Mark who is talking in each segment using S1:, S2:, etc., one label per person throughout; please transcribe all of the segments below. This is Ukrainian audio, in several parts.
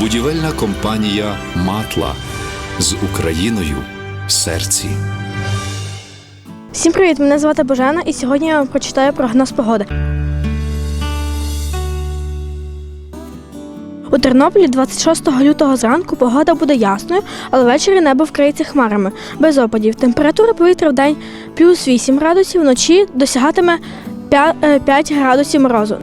S1: Будівельна компанія Матла з Україною в серці.
S2: Всім привіт! Мене звати Божена, і сьогодні я вам прочитаю прогноз погоди. Тернополі 26 лютого зранку погода буде ясною, але ввечері небо вкриється хмарами, без опадів. Температура повітря в день плюс 8 градусів, вночі досягатиме 5 градусів морозу.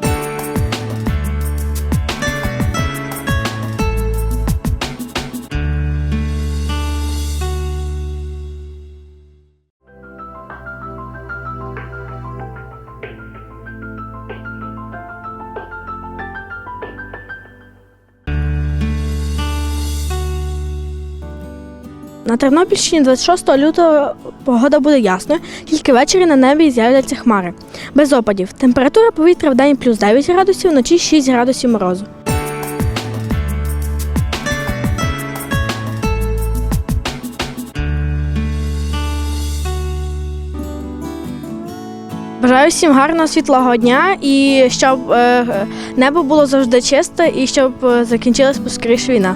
S2: На Тернопільщині 26 лютого погода буде ясною, тільки ввечері на небі з'являться хмари. Без опадів. Температура повітря в день плюс 9 градусів, вночі 6 градусів морозу. Бажаю всім гарного світлого дня і щоб е, небо було завжди чисте і щоб е, закінчилась поскоріше війна.